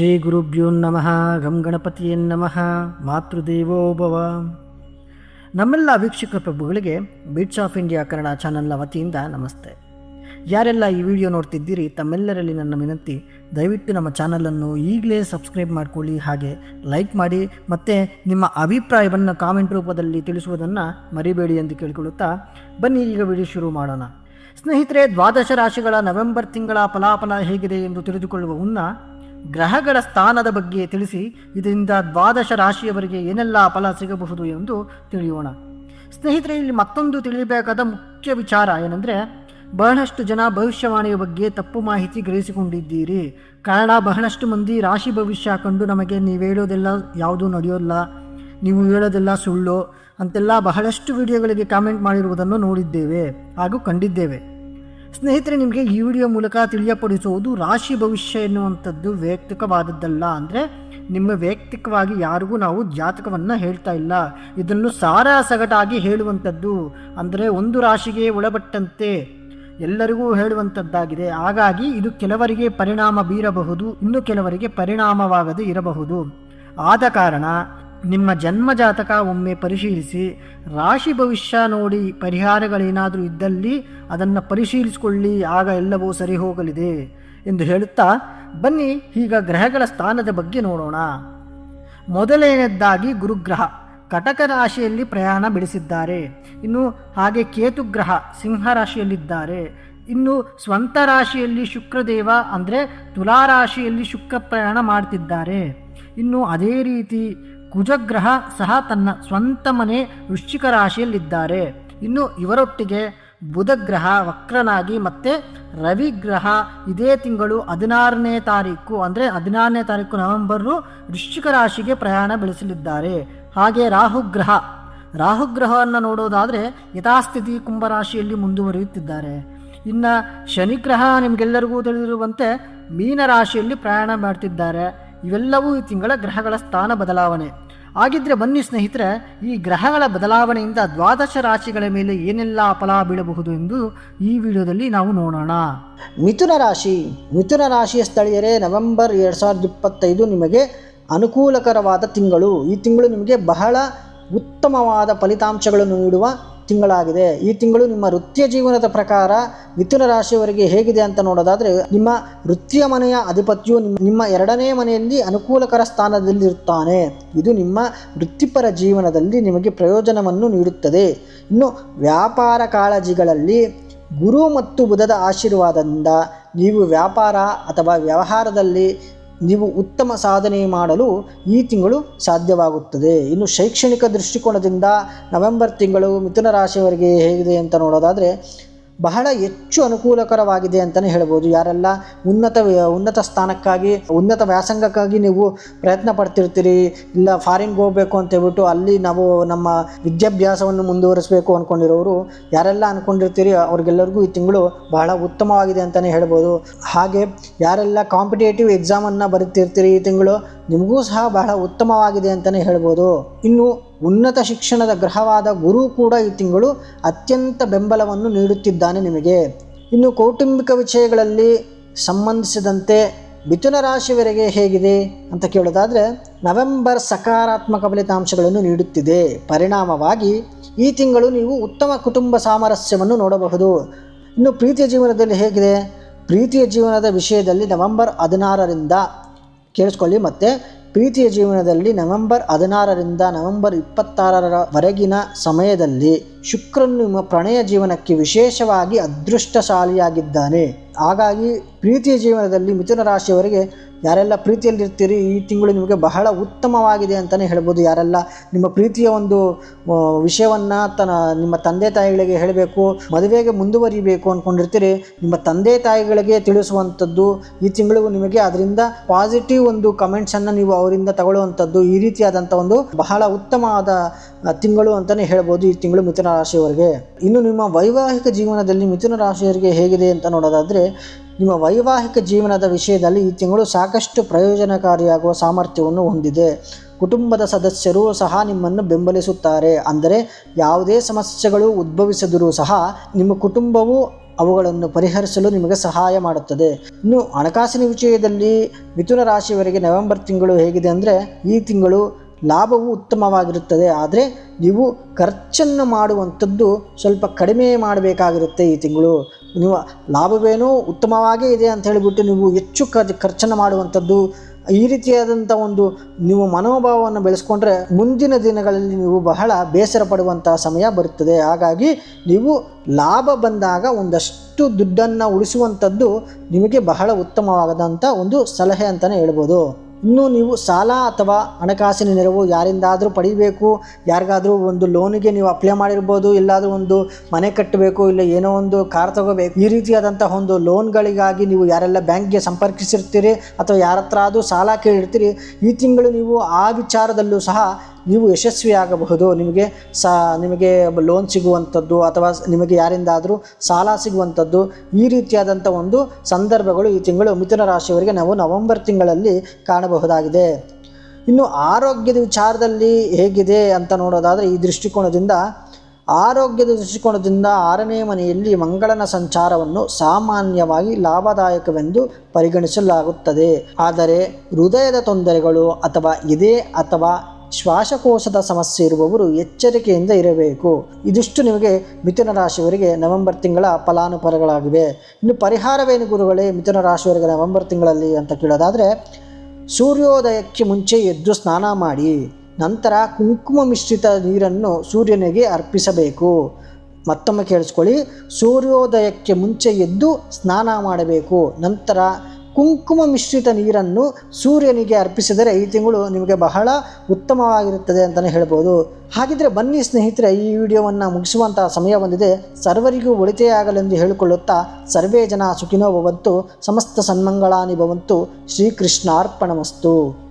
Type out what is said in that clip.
ಶ್ರೀ ಗುರುಭ್ಯೋ ನಮಃ ಗಂ ನಮಃ, ಮಾತೃದೇವೋ ಭವ. ನಮ್ಮೆಲ್ಲ ವೀಕ್ಷಕ ಪ್ರಭುಗಳಿಗೆ ಬೀಟ್ಸ್ ಆಫ್ ಇಂಡಿಯಾ ಕನ್ನಡ ಚಾನಲ್ನ ವತಿಯಿಂದ ನಮಸ್ತೆ. ಯಾರೆಲ್ಲ ಈ ವಿಡಿಯೋ ನೋಡ್ತಿದ್ದೀರಿ, ತಮ್ಮೆಲ್ಲರಲ್ಲಿ ನನ್ನ ವಿನಂತಿ, ದಯವಿಟ್ಟು ನಮ್ಮ ಚಾನಲನ್ನು ಈಗಲೇ ಸಬ್ಸ್ಕ್ರೈಬ್ ಮಾಡಿಕೊಳ್ಳಿ, ಹಾಗೆ ಲೈಕ್ ಮಾಡಿ, ಮತ್ತು ನಿಮ್ಮ ಅಭಿಪ್ರಾಯವನ್ನು ಕಾಮೆಂಟ್ ರೂಪದಲ್ಲಿ ತಿಳಿಸುವುದನ್ನು ಮರಿಬೇಡಿ ಎಂದು ಕೇಳಿಕೊಳ್ಳುತ್ತಾ ಬನ್ನಿ, ಈಗ ವಿಡಿಯೋ ಶುರು ಮಾಡೋಣ. ಸ್ನೇಹಿತರೆ, ದ್ವಾದಶ ರಾಶಿಗಳ ನವೆಂಬರ್ ತಿಂಗಳ ಫಲಾಫಲ ಹೇಗಿದೆ ಎಂದು ತಿಳಿದುಕೊಳ್ಳುವ ಮುನ್ನ ಗ್ರಹಗಳ ಸ್ಥಾನದ ಬಗ್ಗೆ ತಿಳಿಸಿ, ಇದರಿಂದ ದ್ವಾದಶ ರಾಶಿಯವರಿಗೆ ಏನೆಲ್ಲ ಫಲ ಸಿಗಬಹುದು ಎಂದು ತಿಳಿಯೋಣ. ಸ್ನೇಹಿತರೆ, ಇಲ್ಲಿ ಮತ್ತೊಂದು ತಿಳಿಯಬೇಕಾದ ಮುಖ್ಯ ವಿಚಾರ ಏನೆಂದರೆ, ಬಹಳಷ್ಟು ಜನ ಭವಿಷ್ಯವಾಣಿಯ ಬಗ್ಗೆ ತಪ್ಪು ಮಾಹಿತಿ ಗ್ರಹಿಸಿಕೊಂಡಿದ್ದೀರಿ. ಕಾರಣ, ಬಹಳಷ್ಟು ಮಂದಿ ರಾಶಿ ಭವಿಷ್ಯ ಕಂಡು ನಮಗೆ ನೀವು ಹೇಳೋದೆಲ್ಲ ಯಾವುದೂ ನಡೆಯೋಲ್ಲ, ನೀವು ಹೇಳೋದೆಲ್ಲ ಸುಳ್ಳು ಅಂತೆಲ್ಲ ಬಹಳಷ್ಟು ವಿಡಿಯೋಗಳಿಗೆ ಕಾಮೆಂಟ್ ಮಾಡಿರುವುದನ್ನು ನೋಡಿದ್ದೇವೆ ಹಾಗೂ ಕಂಡಿದ್ದೇವೆ. ಸ್ನೇಹಿತರೆ, ನಿಮಗೆ ಈ ವಿಡಿಯೋ ಮೂಲಕ ತಿಳಿಯಪಡಿಸುವುದು ರಾಶಿ ಭವಿಷ್ಯ ಎನ್ನುವಂಥದ್ದು ವೈಯಕ್ತಿಕವಾದದ್ದಲ್ಲ. ಅಂದರೆ ನಿಮ್ಮ ವೈಯಕ್ತಿಕವಾಗಿ ಯಾರಿಗೂ ನಾವು ಜಾತಕವನ್ನು ಹೇಳ್ತಾ ಇಲ್ಲ. ಇದನ್ನು ಸಾರ ಸಗಟಾಗಿ ಹೇಳುವಂಥದ್ದು. ಅಂದರೆ ಒಂದು ರಾಶಿಗೆ ಒಳಪಟ್ಟಂತೆ ಎಲ್ಲರಿಗೂ ಹೇಳುವಂಥದ್ದಾಗಿದೆ. ಹಾಗಾಗಿ ಇದು ಕೆಲವರಿಗೆ ಪರಿಣಾಮ ಬೀರಬಹುದು, ಇನ್ನು ಕೆಲವರಿಗೆ ಪರಿಣಾಮವಾಗದೇ ಇರಬಹುದು. ಆದ ಕಾರಣ ನಿಮ್ಮ ಜನ್ಮ ಜಾತಕ ಒಮ್ಮೆ ಪರಿಶೀಲಿಸಿ, ರಾಶಿ ಭವಿಷ್ಯ ನೋಡಿ ಪರಿಹಾರಗಳೇನಾದರೂ ಇದ್ದಲ್ಲಿ ಅದನ್ನು ಪರಿಶೀಲಿಸಿಕೊಳ್ಳಿ, ಆಗ ಎಲ್ಲವೂ ಸರಿ ಹೋಗಲಿದೆ ಎಂದು ಹೇಳುತ್ತಾ, ಬನ್ನಿ ಈಗ ಗ್ರಹಗಳ ಸ್ಥಾನದ ಬಗ್ಗೆ ನೋಡೋಣ. ಮೊದಲನೆಯದಾಗಿ ಗುರುಗ್ರಹ, ಕಟಕ ರಾಶಿಯಲ್ಲಿ ಪ್ರಯಾಣ ಬೆಳೆಸಿದ್ದಾರೆ. ಇನ್ನು ಹಾಗೆ ಕೇತುಗ್ರಹ ಸಿಂಹ ರಾಶಿಯಲ್ಲಿದ್ದಾರೆ. ಇನ್ನು ಸ್ವಂತ ರಾಶಿಯಲ್ಲಿ ಶುಕ್ರದೇವ ಅಂದರೆ ತುಲಾ ರಾಶಿಯಲ್ಲಿ ಶುಕ್ರ ಪ್ರಯಾಣ ಮಾಡ್ತಿದ್ದಾರೆ. ಇನ್ನು ಅದೇ ರೀತಿ ಕುಜಗ್ರಹ ಸಹ ತನ್ನ ಸ್ವಂತ ಮನೆ ವೃಶ್ಚಿಕ ರಾಶಿಯಲ್ಲಿದ್ದಾರೆ. ಇನ್ನು ಇವರೊಟ್ಟಿಗೆ ಬುಧಗ್ರಹ ವಕ್ರನಾಗಿ ಮತ್ತೆ ರವಿಗ್ರಹ ಇದೇ ತಿಂಗಳು ಹದಿನಾರನೇ ತಾರೀಕು, ಅಂದರೆ ಹದಿನಾರನೇ ತಾರೀಕು ನವೆಂಬರು ವೃಶ್ಚಿಕ ರಾಶಿಗೆ ಪ್ರಯಾಣ ಬೆಳೆಸಲಿದ್ದಾರೆ. ಹಾಗೆ ರಾಹುಗ್ರಹ, ರಾಹುಗ್ರಹವನ್ನು ನೋಡೋದಾದರೆ ಯಥಾಸ್ಥಿತಿ ಕುಂಭರಾಶಿಯಲ್ಲಿ ಮುಂದುವರಿಯುತ್ತಿದ್ದಾರೆ. ಇನ್ನು ಶನಿಗ್ರಹ ನಿಮಗೆಲ್ಲರಿಗೂ ತಿಳಿದಿರುವಂತೆ ಮೀನರಾಶಿಯಲ್ಲಿ ಪ್ರಯಾಣ ಮಾಡ್ತಿದ್ದಾರೆ. ಇವೆಲ್ಲವೂ ಈ ತಿಂಗಳ ಗ್ರಹಗಳ ಸ್ಥಾನ ಬದಲಾವಣೆ. ಹಾಗಿದ್ರೆ ಬನ್ನಿ ಸ್ನೇಹಿತರೆ, ಈ ಗ್ರಹಗಳ ಬದಲಾವಣೆಯಿಂದ ದ್ವಾದಶ ರಾಶಿಗಳ ಮೇಲೆ ಏನೆಲ್ಲ ಫಲ ಬೀಳಬಹುದು ಎಂದು ಈ ವಿಡಿಯೋದಲ್ಲಿ ನಾವು ನೋಡೋಣ. ಮಿಥುನ ರಾಶಿ. ಮಿಥುನ ರಾಶಿಯ ಸ್ಥಳೀಯರೇ, ನವೆಂಬರ್ ಎರಡು ಸಾವಿರದ ಇಪ್ಪತ್ತೈದು ನಿಮಗೆ ಅನುಕೂಲಕರವಾದ ತಿಂಗಳು. ಈ ತಿಂಗಳು ನಿಮಗೆ ಬಹಳ ಉತ್ತಮವಾದ ಫಲಿತಾಂಶಗಳನ್ನು ನೀಡುವ ತಿಂಗಳಾಗಿದೆ. ಈ ತಿಂಗಳು ನಿಮ್ಮ ವೃತ್ತಿಯ ಜೀವನದ ಪ್ರಕಾರ ಮಿಥುನ ರಾಶಿಯವರಿಗೆ ಹೇಗಿದೆ ಅಂತ ನೋಡೋದಾದರೆ, ನಿಮ್ಮ ವೃತ್ತಿಯ ಮನೆಯ ಅಧಿಪತಿಯು ನಿಮ್ಮ ಎರಡನೇ ಮನೆಯಲ್ಲಿ ಅನುಕೂಲಕರ ಸ್ಥಾನದಲ್ಲಿರುತ್ತಾನೆ. ಇದು ನಿಮ್ಮ ವೃತ್ತಿಪರ ಜೀವನದಲ್ಲಿ ನಿಮಗೆ ಪ್ರಯೋಜನವನ್ನು ನೀಡುತ್ತದೆ. ಇನ್ನು ವ್ಯಾಪಾರ ಕಾಳಜಿಗಳಲ್ಲಿ ಗುರು ಮತ್ತು ಬುಧದ ಆಶೀರ್ವಾದದಿಂದ ನೀವು ವ್ಯಾಪಾರ ಅಥವಾ ವ್ಯವಹಾರದಲ್ಲಿ ನೀವು ಉತ್ತಮ ಸಾಧನೆ ಮಾಡಲು ಈ ತಿಂಗಳು ಸಾಧ್ಯವಾಗುತ್ತದೆ. ಇನ್ನು ಶೈಕ್ಷಣಿಕ ದೃಷ್ಟಿಕೋನದಿಂದ ನವೆಂಬರ್ ತಿಂಗಳು ಮಿಥುನ ರಾಶಿಯವರಿಗೆ ಹೇಗಿದೆ ಅಂತ ನೋಡೋದಾದರೆ ಬಹಳ ಹೆಚ್ಚು ಅನುಕೂಲಕರವಾಗಿದೆ ಅಂತಲೇ ಹೇಳ್ಬೋದು. ಯಾರೆಲ್ಲ ಉನ್ನತ ಉನ್ನತ ಸ್ಥಾನಕ್ಕಾಗಿ, ಉನ್ನತ ವ್ಯಾಸಂಗಕ್ಕಾಗಿ ನೀವು ಪ್ರಯತ್ನ ಪಡ್ತಿರ್ತೀರಿ, ಇಲ್ಲ ಫಾರಿನ್ಗೆ ಹೋಗಬೇಕು ಅಂತ ಹೇಳ್ಬಿಟ್ಟು ಅಲ್ಲಿ ನಾವು ನಮ್ಮ ವಿದ್ಯಾಭ್ಯಾಸವನ್ನು ಮುಂದುವರಿಸಬೇಕು ಅಂದ್ಕೊಂಡಿರೋರು ಯಾರೆಲ್ಲ ಅಂದ್ಕೊಂಡಿರ್ತೀರಿ ಅವ್ರಿಗೆಲ್ಲರಿಗೂ ಈ ತಿಂಗಳು ಬಹಳ ಉತ್ತಮವಾಗಿದೆ ಅಂತಲೇ ಹೇಳ್ಬೋದು. ಹಾಗೆ ಯಾರೆಲ್ಲ ಕಾಂಪಿಟೇಟಿವ್ ಎಕ್ಸಾಮನ್ನು ಬರೀತಿರ್ತೀರಿ ಈ ತಿಂಗಳು, ನಿಮಗೂ ಸಹ ಬಹಳ ಉತ್ತಮವಾಗಿದೆ ಅಂತಲೇ ಹೇಳ್ಬೋದು. ಇನ್ನು ಉನ್ನತ ಶಿಕ್ಷಣದ ಗ್ರಹವಾದ ಗುರು ಕೂಡ ಈ ತಿಂಗಳು ಅತ್ಯಂತ ಬೆಂಬಲವನ್ನು ನೀಡುತ್ತಿದ್ದಾನೆ ನಿಮಗೆ. ಇನ್ನು ಕೌಟುಂಬಿಕ ವಿಷಯಗಳಲ್ಲಿ ಸಂಬಂಧಿಸಿದಂತೆ ಮಿಥುನ ರಾಶಿಯವರೆಗೆ ಹೇಗಿದೆ ಅಂತ ಕೇಳೋದಾದರೆ, ನವೆಂಬರ್ ಸಕಾರಾತ್ಮಕ ಫಲಿತಾಂಶಗಳನ್ನು ನೀಡುತ್ತಿದೆ. ಪರಿಣಾಮವಾಗಿ ಈ ತಿಂಗಳು ನೀವು ಉತ್ತಮ ಕುಟುಂಬ ಸಾಮರಸ್ಯವನ್ನು ನೋಡಬಹುದು. ಇನ್ನು ಪ್ರೀತಿಯ ಜೀವನದಲ್ಲಿ ಹೇಗಿದೆ? ಪ್ರೀತಿಯ ಜೀವನದ ವಿಷಯದಲ್ಲಿ ನವೆಂಬರ್ ಹದಿನಾರರಿಂದ ಕೇಳಿಸ್ಕೊಳ್ಳಿ ಮತ್ತು. ಪ್ರೀತಿಯ ಜೀವನದಲ್ಲಿ ನವೆಂಬರ್ ಹದಿನಾರರಿಂದ ನವೆಂಬರ್ ಇಪ್ಪತ್ತಾರರವರೆಗಿನ ಸಮಯದಲ್ಲಿ ಶುಕ್ರನು ನಿಮ್ಮ ಪ್ರಣಯ ಜೀವನಕ್ಕೆ ವಿಶೇಷವಾಗಿ ಅದೃಷ್ಟಶಾಲಿಯಾಗಿದ್ದಾನೆ. ಹಾಗಾಗಿ ಪ್ರೀತಿಯ ಜೀವನದಲ್ಲಿ ಮಿಥುನ ರಾಶಿಯವರಿಗೆ ಯಾರೆಲ್ಲ ಪ್ರೀತಿಯಲ್ಲಿರ್ತೀರಿ, ಈ ತಿಂಗಳು ನಿಮಗೆ ಬಹಳ ಉತ್ತಮವಾಗಿದೆ ಅಂತಲೇ ಹೇಳ್ಬೋದು. ಯಾರೆಲ್ಲ ನಿಮ್ಮ ಪ್ರೀತಿಯ ಒಂದು ವಿಷಯವನ್ನು ತನ್ನ, ನಿಮ್ಮ ತಂದೆ ತಾಯಿಗಳಿಗೆ ಹೇಳಬೇಕು, ಮದುವೆಗೆ ಮುಂದುವರಿಬೇಕು ಅಂದ್ಕೊಂಡಿರ್ತೀರಿ ನಿಮ್ಮ ತಂದೆ ತಾಯಿಗಳಿಗೆ ತಿಳಿಸುವಂಥದ್ದು ಈ ತಿಂಗಳು ನಿಮಗೆ ಅದರಿಂದ ಪಾಸಿಟಿವ್ ಒಂದು ಕಮೆಂಟ್ಸನ್ನು ನೀವು ಅವರಿಂದ ತಗೊಳ್ಳುವಂಥದ್ದು ಈ ರೀತಿಯಾದಂಥ ಒಂದು ಬಹಳ ಉತ್ತಮವಾದ ತಿಂಗಳು ಅಂತಲೇ ಹೇಳ್ಬೋದು ಈ ತಿಂಗಳು ಮಿಥುನ ರಾಶಿಯವರಿಗೆ. ಇನ್ನು ನಿಮ್ಮ ವೈವಾಹಿಕ ಜೀವನದಲ್ಲಿ ಮಿಥುನ ರಾಶಿಯವರಿಗೆ ಹೇಗಿದೆ ಅಂತ ನೋಡೋದಾದರೆ ನಿಮ್ಮ ವೈವಾಹಿಕ ಜೀವನದ ವಿಷಯದಲ್ಲಿ ಈ ತಿಂಗಳು ಸಾಕಷ್ಟು ಪ್ರಯೋಜನಕಾರಿಯಾಗುವ ಸಾಮರ್ಥ್ಯವನ್ನು ಹೊಂದಿದೆ. ಕುಟುಂಬದ ಸದಸ್ಯರು ಸಹ ನಿಮ್ಮನ್ನು ಬೆಂಬಲಿಸುತ್ತಾರೆ. ಅಂದರೆ ಯಾವುದೇ ಸಮಸ್ಯೆಗಳು ಉದ್ಭವಿಸಿದರೂ ಸಹ ನಿಮ್ಮ ಕುಟುಂಬವು ಅವುಗಳನ್ನು ಪರಿಹರಿಸಲು ನಿಮಗೆ ಸಹಾಯ ಮಾಡುತ್ತದೆ. ಇನ್ನು ಹಣಕಾಸಿನ ವಿಷಯದಲ್ಲಿ ಮಿಥುನ ರಾಶಿಯವರಿಗೆ ನವೆಂಬರ್ ತಿಂಗಳು ಹೇಗಿದೆ ಅಂದರೆ ಈ ತಿಂಗಳು ಲಾಭವು ಉತ್ತಮವಾಗಿರುತ್ತದೆ. ಆದರೆ ನೀವು ಖರ್ಚನ್ನು ಮಾಡುವಂಥದ್ದು ಸ್ವಲ್ಪ ಕಡಿಮೆ ಮಾಡಬೇಕಾಗಿರುತ್ತೆ ಈ ತಿಂಗಳು. ನೀವು ಲಾಭವೇನು ಉತ್ತಮವಾಗೇ ಇದೆ ಅಂತ ಹೇಳಿಬಿಟ್ಟು ನೀವು ಹೆಚ್ಚು ಖರ್ಚು ಖರ್ಚನ್ನು ಮಾಡುವಂಥದ್ದು, ಈ ರೀತಿಯಾದಂಥ ಒಂದು ನೀವು ಮನೋಭಾವವನ್ನು ಬೆಳೆಸ್ಕೊಂಡ್ರೆ ಮುಂದಿನ ದಿನಗಳಲ್ಲಿ ನೀವು ಬಹಳ ಬೇಸರ ಪಡುವಂಥ ಸಮಯ ಬರುತ್ತದೆ. ಹಾಗಾಗಿ ನೀವು ಲಾಭ ಬಂದಾಗ ಒಂದಷ್ಟು ದುಡ್ಡನ್ನು ಉಳಿಸುವಂಥದ್ದು ನಿಮಗೆ ಬಹಳ ಉತ್ತಮವಾದಂಥ ಒಂದು ಸಲಹೆ ಅಂತಲೇ ಹೇಳ್ಬೋದು. ಇನ್ನು ನೀವು ಸಾಲ ಅಥವಾ ಹಣಕಾಸಿನ ನೆರವು ಯಾರಿಂದಾದರೂ ಪಡಿಬೇಕು. ಯಾರಿಗಾದರೂ ಒಂದು ಲೋನಿಗೆ ನೀವು ಅಪ್ಲೈ ಮಾಡಿರ್ಬೋದು, ಇಲ್ಲಾದರೂ ಒಂದು ಮನೆ ಕಟ್ಟಬೇಕು ಇಲ್ಲ ಏನೋ ಒಂದು ಕಾರ್ ತಗೋಬೇಕು. ಈ ರೀತಿಯಾದಂಥ ಒಂದು ಲೋನ್ಗಳಿಗಾಗಿ ನೀವು ಯಾರೆಲ್ಲ ಬ್ಯಾಂಕ್ಗೆ ಸಂಪರ್ಕಿಸಿರ್ತೀರಿ ಅಥವಾ ಯಾರ ಹತ್ರ ಆದರೂ ಸಾಲ ಕೇಳಿರ್ತೀರಿ, ಈ ತಿಂಗಳು ನೀವು ಆ ವಿಚಾರದಲ್ಲೂ ಸಹ ನೀವು ಯಶಸ್ವಿಯಾಗಬಹುದು ನಿಮಗೆ ಸಾ, ನಿಮಗೆ ಲೋನ್ ಸಿಗುವಂಥದ್ದು ಅಥವಾ ನಿಮಗೆ ಯಾರಿಂದಾದರೂ ಸಾಲ ಸಿಗುವಂಥದ್ದು ಈ ರೀತಿಯಾದಂಥ ಒಂದು ಸಂದರ್ಭಗಳು ಈ ತಿಂಗಳು ಮಿಥುನ ರಾಶಿಯವರಿಗೆ ನಾವು ನವೆಂಬರ್ ತಿಂಗಳಲ್ಲಿ ಕಾಣಬಹುದಾಗಿದೆ. ಇನ್ನು ಆರೋಗ್ಯದ ವಿಚಾರದಲ್ಲಿ ಹೇಗಿದೆ ಅಂತ ನೋಡೋದಾದರೆ ಈ ದೃಷ್ಟಿಕೋನದಿಂದ, ಆರೋಗ್ಯದ ದೃಷ್ಟಿಕೋನದಿಂದ ಆರನೇ ಮನೆಯಲ್ಲಿ ಮಂಗಳನ ಸಂಚಾರವನ್ನು ಸಾಮಾನ್ಯವಾಗಿ ಲಾಭದಾಯಕವೆಂದು ಪರಿಗಣಿಸಲಾಗುತ್ತದೆ. ಆದರೆ ಹೃದಯದ ತೊಂದರೆಗಳು ಅಥವಾ ಇದೇ ಅಥವಾ ಶ್ವಾಸಕೋಶದ ಸಮಸ್ಯೆ ಇರುವವರು ಎಚ್ಚರಿಕೆಯಿಂದ ಇರಬೇಕು. ಇದಿಷ್ಟು ನಿಮಗೆ ಮಿಥುನ ರಾಶಿಯವರಿಗೆ ನವೆಂಬರ್ ತಿಂಗಳ ಫಲಾನುಫಲಗಳಾಗಿವೆ ಇನ್ನು ಪರಿಹಾರವೇನು ಗುರುಗಳೇ, ಮಿಥುನ ರಾಶಿಯವರಿಗೆ ನವೆಂಬರ್ ತಿಂಗಳಲ್ಲಿ ಅಂತ ಕೇಳೋದಾದರೆ, ಸೂರ್ಯೋದಯಕ್ಕೆ ಮುಂಚೆ ಎದ್ದು ಸ್ನಾನ ಮಾಡಿ, ನಂತರ ಕುಂಕುಮ ಮಿಶ್ರಿತ ನೀರನ್ನು ಸೂರ್ಯನಿಗೆ ಅರ್ಪಿಸಬೇಕು. ಮತ್ತೊಮ್ಮೆ ಕೇಳಿಸ್ಕೊಳ್ಳಿ, ಸೂರ್ಯೋದಯಕ್ಕೆ ಮುಂಚೆ ಎದ್ದು ಸ್ನಾನ ಮಾಡಬೇಕು. ನಂತರ ಕುಂಕುಮ ಮಿಶ್ರಿತ ನೀರನ್ನು ಸೂರ್ಯನಿಗೆ ಅರ್ಪಿಸಿದರೆ ಈ ತಿಂಗಳು ನಿಮಗೆ ಬಹಳ ಉತ್ತಮವಾಗಿರುತ್ತದೆ ಅಂತಲೇ ಹೇಳ್ಬೋದು. ಹಾಗಿದ್ರೆ ಬನ್ನಿ ಸ್ನೇಹಿತರೆ, ಈ ವಿಡಿಯೋವನ್ನು ಮುಗಿಸುವಂತಹ ಸಮಯ ಬಂದಿದೆ. ಸರ್ವರಿಗೂ ಒಳಿತೆಯಾಗಲೆಂದು ಹೇಳಿಕೊಳ್ಳುತ್ತಾ ಸರ್ವೇ ಜನ ಸುಖಿನೋ ಭವಂತು, ಸಮಸ್ತ ಸನ್ಮಂಗಳಾನಿ ಭವಂತು, ಶ್ರೀಕೃಷ್ಣಾರ್ಪಣಮಸ್ತು.